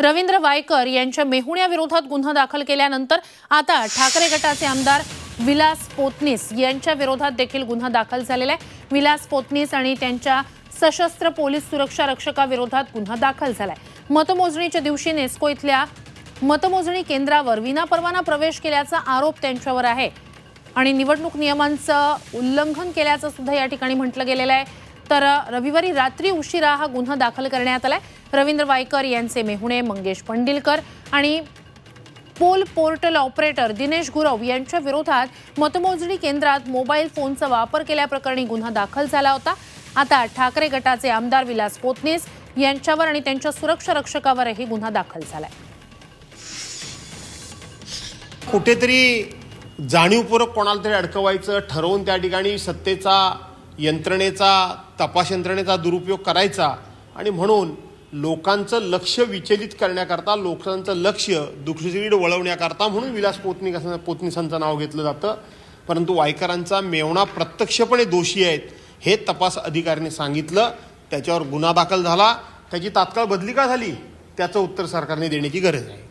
रवींद्र वायकर यांच्या मेहुण्याविरोधात गुन्हा दाखल केल्यानंतर आता ठाकरे गटाचे आमदार विलास पोतनीस यांच्या विरोधात देखील गुन्हा दाखल झालेला आहे. विलास पोतनीस आणि त्यांच्या सशस्त्र पोलीस सुरक्षा रक्षकाविरोधात गुन्हा दाखल झालाय. मतमोजणीच्या दिवशी नेस्को इथल्या मतमोजणी केंद्रावर विनापरवाना प्रवेश केल्याचा आरोप त्यांच्यावर आहे. आणि निवडणूक नियमांचं उल्लंघन केल्याचं सुद्धा या ठिकाणी म्हटलं गेलेलं आहे. तर रविवारी रात्री उशिरा हा गुन्हा दाखल करण्यात आलाय. रवींद्र वायकर यांचे मेहुणे मंगेश पंडिलकर आणि poll portal operator Dinesh Gurav यांच्या विरोधात मतमोजणी केंद्रात मोबाईल फोनचा वापर केल्याप्रकरणी गुन्हा दाखल झाला होता. आता ठाकरे गटाचे आमदार विलास पोतनीस यांच्यावर आणि त्यांच्या सुरक्षा रक्षकावरही गुन्हा दाखल झालाय. कुठेतरी जाणीवपूर्वक कोणाला तरी अडकवायचं ठरवून त्या ठिकाणी सत्तेचा यंत्रणेचा तपास यंत्रणेचा दुरुपयोग करायचा आणि म्हणून लोकांचं लक्ष विचलित करण्याकरता लोकांचं लक्ष दुसरीकडे वळवण्याकरता म्हणून विलास पोतनी पोतनीसांचं नाव घेतलं जातं. परंतु वायकरांचा मेवणा प्रत्यक्षपणे दोषी आहेत हे तपास अधिकाऱ्याने सांगितलं. त्याच्यावर गुन्हा दाखल झाला. त्याची तात्काळ बदली का झाली? त्याचं उत्तर सरकारने देण्याची गरज आहे.